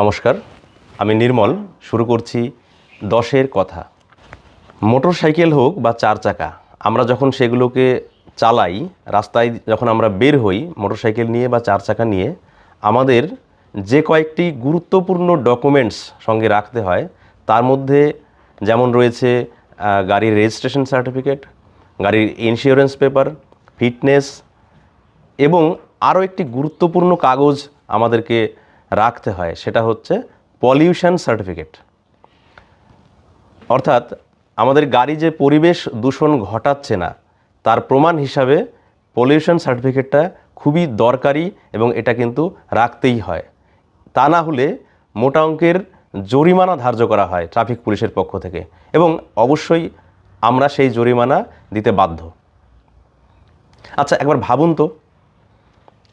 নমস্কার, আমি নির্মল, শুরু করছি দশের কথা। মোটর সাইকেল হোক বা চার চাকা, আমরা যখন সেগুলোকে চালাই, রাস্তায় যখন আমরা বের হই মোটর সাইকেল নিয়ে বা চার চাকা নিয়ে, আমাদের যে কয়েকটি গুরুত্বপূর্ণ ডকুমেন্টস সঙ্গে রাখতে হয়, তার মধ্যে যেমন রয়েছে গাড়ির রেজিস্ট্রেশন সার্টিফিকেট, গাড়ির ইন্স্যুরেন্স পেপার ফিটনেস এবং আরও একটি গুরুত্বপূর্ণ কাগজ আমাদেরকে রাখতে হয়, সেটা হচ্ছে পলিউশন সার্টিফিকেট অর্থাৎ আমাদের গাড়ি যে পরিবেশ দূষণ ঘটাচ্ছে না, তার প্রমাণ হিসাবে পলিউশন সার্টিফিকেটটা খুবই দরকারি এবং এটা কিন্তু রাখতেই হয়। তা না হলে মোটা অঙ্কের জরিমানা ধার্য করা হয় ট্রাফিক পুলিশের পক্ষ থেকে এবং অবশ্যই আমরা সেই জরিমানা দিতে বাধ্য। আচ্ছা একবার ভাবুন তো,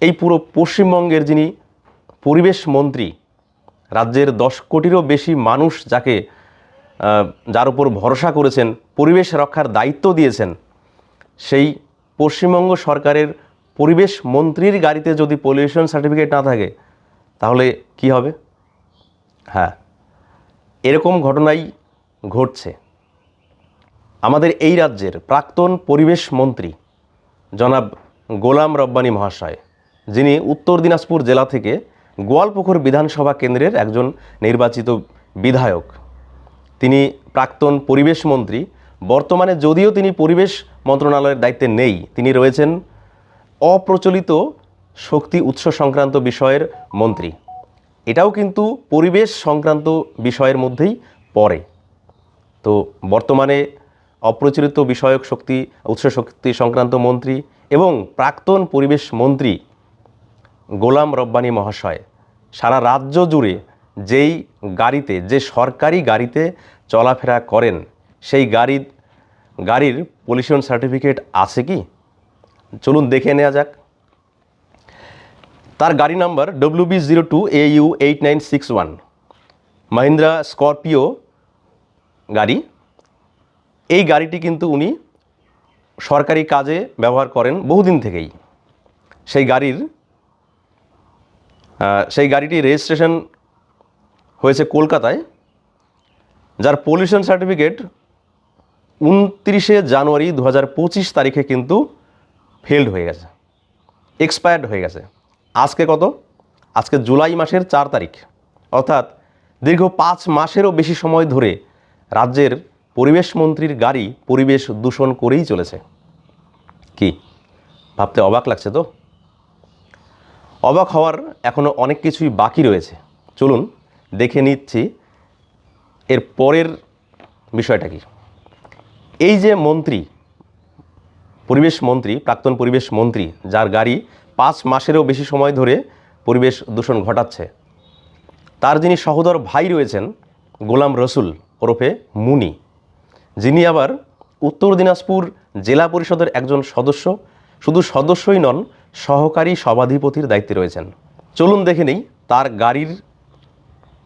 এই পুরো পশ্চিমবঙ্গের যিনি পরিবেশ মন্ত্রী, রাজ্যের দশ কোটিরও বেশি মানুষ যাকে যার উপর ভরসা করেছেন, পরিবেশ রক্ষার দায়িত্ব দিয়েছেন, সেই পশ্চিমবঙ্গ সরকারের পরিবেশ মন্ত্রীর গাড়িতে যদি পলিউশন সার্টিফিকেট না থাকে, তাহলে কি হবে? হ্যাঁ এরকম ঘটনাই ঘটছে। আমাদের এই রাজ্যের প্রাক্তন পরিবেশ মন্ত্রী, জনাব গোলাম রব্বানী মহাশয়, যিনি উত্তর দিনাজপুর জেলা থেকে গোয়ালপুকুর বিধানসভা কেন্দ্রের একজন নির্বাচিত বিধায়ক। তিনি প্রাক্তন পরিবেশ মন্ত্রী। বর্তমানে যদিও তিনি পরিবেশ মন্ত্রণালয়ের দায়িত্বে নেই, তিনি রয়েছেন অপ্রচলিত শক্তি উৎস সংক্রান্ত বিষয়ের মন্ত্রী। এটাও কিন্তু পরিবেশ সংক্রান্ত বিষয়ের মধ্যেই পড়ে। তো বর্তমানে অপ্রচলিত বিষয়ক শক্তি, উৎস শক্তি সংক্রান্ত মন্ত্রী এবং প্রাক্তন পরিবেশ মন্ত্রী গোলাম রব্বানী মহাশয় সারা রাজ্য জুড়ে যেই গাড়িতে, যে সরকারি গাড়িতে চলাফেরা করেন, সেই গাড়ির গাড়ির পলিউশন সার্টিফিকেট আছে কি? চলুন দেখে নেওয়া যাক। তার গাড়ি number W B zero two A U eight nine six one Mahindra Scorpio গাড়ি। এই গাড়িটি কিন্তু উনি সরকারি কাজে ব্যবহার করেন বহুদিন থেকেই। সেই গাড়ির সেই গাড়িটি রেজিস্ট্রেশন হয়েছে কলকাতায়, যার পলিউশন সার্টিফিকেট উনত্রিশে জানুয়ারি দু হাজার পঁচিশ তারিখে কিন্তু ফেলড হয়ে গেছে এক্সপায়ার্ড হয়ে গেছে। আজকে কত? আজকে জুলাই মাসের চার তারিখ। অর্থাৎ দীর্ঘ পাঁচ মাসেরও বেশি সময় ধরে রাজ্যের পরিবেশ মন্ত্রীর গাড়ি পরিবেশ দূষণ করেই চলেছে। কি? ভাবতে অবাক লাগছে তো? অবাক হওয়ার এখনও অনেক কিছুই বাকি রয়েছে। চলুন দেখে নিচ্ছি এর পরের বিষয়টা কি। এই যে মন্ত্রী, পরিবেশ মন্ত্রী, প্রাক্তন পরিবেশ মন্ত্রী, যার গাড়ি পাঁচ মাসেরও বেশি সময় ধরে পরিবেশ দূষণ ঘটাচ্ছে, তার যিনি সহোদর ভাই রয়েছেন, গোলাম রসুল ওরফে মুনি, যিনি আবার উত্তর দিনাজপুর জেলা পরিষদের একজন সদস্য। শুধু সদস্যই নন সহকারী সভাধিপতির দায়িত্বে রয়েছেন। চলুন দেখে নেই তার গাড়ির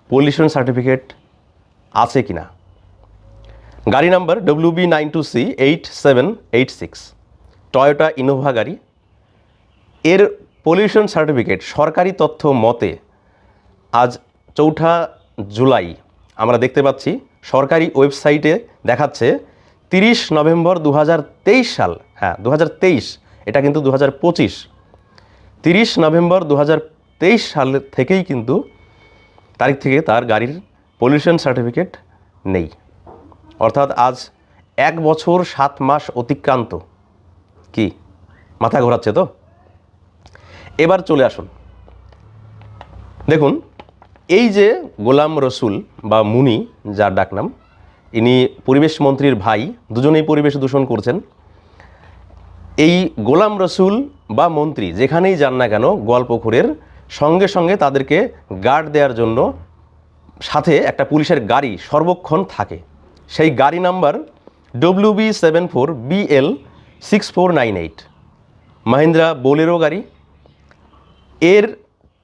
পলিউশন সার্টিফিকেট আছে কি না গাড়ি number W B nine two C eight seven eight six Toyota Innova গাড়ি। এর পলিউশন সার্টিফিকেট সরকারি তথ্য মতে আজ চৌঠা জুলাই আমরা দেখতে পাচ্ছি, সরকারি ওয়েবসাইটে দেখাচ্ছে তিরিশ নভেম্বর দু হাজার তেইশ সাল হ্যাঁ দু হাজার তেইশ, এটা কিন্তু দু হাজার পঁচিশ। তিরিশ নভেম্বর দু হাজার তেইশ সাল থেকেই কিন্তু তারিখ থেকে তার গাড়ির পলিউশন সার্টিফিকেট নেই। অর্থাৎ আজ এক বছর সাত মাস অতিক্রান্ত। কি? মাথা ঘোরাচ্ছে তো? এবার চলে আসুন। দেখুন, এই যে গোলাম রসুল বা মুনি, যার ডাকনাম, ইনি পরিবেশ মন্ত্রীর ভাই, দুজনেই পরিবেশ দূষণ করছেন। এই গোলাম রসুল বা মন্ত্রী যেখানেই যান না কেন গোয়ালপুকুরের সঙ্গে সঙ্গে তাদেরকে গার্ড দেওয়ার জন্য সাথে একটা পুলিশের গাড়ি সর্বক্ষণ থাকে। সেই গাড়ি number W B seven four BL six four nine eight Mahindra Bolero গাড়ি। এর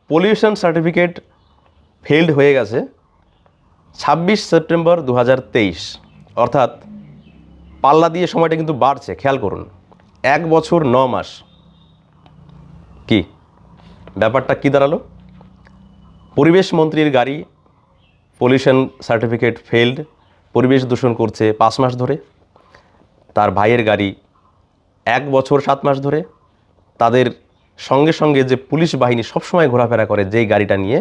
পলিউশন সার্টিফিকেট ফেলড হয়ে গেছে ছাব্বিশ সেপ্টেম্বর দু হাজার তেইশ। অর্থাৎ পাল্লা দিয়ে সময়টা কিন্তু বাড়ছে, খেয়াল করুন। এক বছর ন মাস। কি? ব্যাপারটা কি দাঁড়াল? পরিবেশ মন্ত্রীর গাড়ি পলিউশন সার্টিফিকেট ফেলড পরিবেশ দূষণ করছে পাঁচ মাস ধরে। তার ভাইয়ের গাড়ি এক বছর সাত মাস ধরে। তাদের সঙ্গে সঙ্গে যে পুলিশ বাহিনী সবসময় ঘোরাফেরা করে যেই গাড়িটা নিয়ে,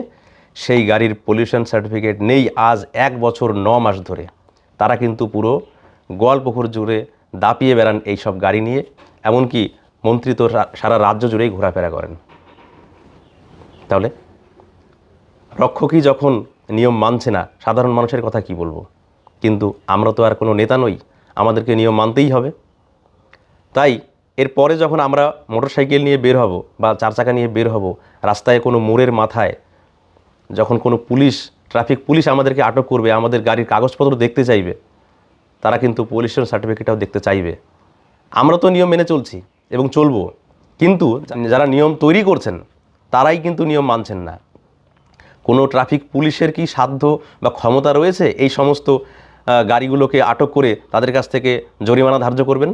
সেই গাড়ির পলিউশন সার্টিফিকেট নেই আজ এক বছর ন মাস ধরে। তারা কিন্তু পুরো গোয়ালপুকুর জুড়ে দাপিয়ে বেড়ান এই সব গাড়ি নিয়ে। এমনকি মন্ত্রী তো সারা রাজ্য জুড়েই ঘোরাফেরা করেন। তাহলে? রক্ষকই যখন নিয়ম মানছে না, সাধারণ মানুষের কথা কি বলব? কিন্তু আমরা তো আর কোনো নেতা নই, আমাদেরকে নিয়ম মানতেই হবে। তাই এরপরে যখন আমরা মোটরসাইকেল নিয়ে বের হব বা চার চাকা নিয়ে বের হব, রাস্তায় কোনো মোড়ের মাথায় যখন কোনো পুলিশ, ট্রাফিক পুলিশ আমাদেরকে আটক করবে, আমাদের গাড়ির কাগজপত্র দেখতে চাইবে, তারা কিন্তু পলিউশন সার্টিফিকেটটাও দেখতে চাইবে। আমরা তো নিয়ম মেনে চলছি। এবং চলবো। কিন্তু যারা নিয়ম তৈরি করছেন, তারাই কিন্তু নিয়ম মানছেন না। কোনো ট্রাফিক পুলিশের কি সাধ্য বা ক্ষমতা রয়েছে এই সমস্ত গাড়িগুলোকে আটক করে তাদের কাছ থেকে জরিমানা ধার্য করবেন?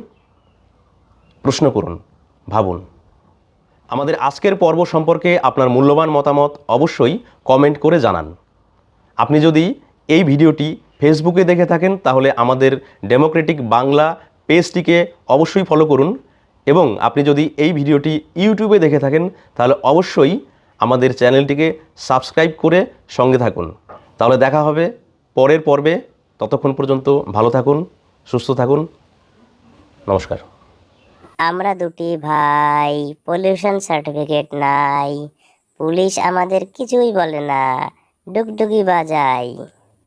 প্রশ্ন করুন, ভাবুন। আমাদের আজকের পর্ব সম্পর্কে আপনার মূল্যবান মতামত অবশ্যই কমেন্ট করে জানান। আপনি যদি এই ভিডিওটি ফেসবুকে দেখে থাকেন, তাহলে আমাদের ডেমোক্রেটিক বাংলা পেজটিকে অবশ্যই ফলো করুন। এবং আপনি যদি এই ভিডিওটি ইউটিউবে দেখে থাকেন, তাহলে অবশ্যই আমাদের চ্যানেলটিকে সাবস্ক্রাইব করে সঙ্গে থাকুন। তাহলে দেখা হবে পরের পর্বে। ততক্ষণ পর্যন্ত ভালো থাকুন, সুস্থ থাকুন। নমস্কার। আমরা দুটি ভাই পলিউশন সার্টিফিকেট নাই। পুলিশ আমাদের কিছুই বলে না। ডুগডুগি বাজায়।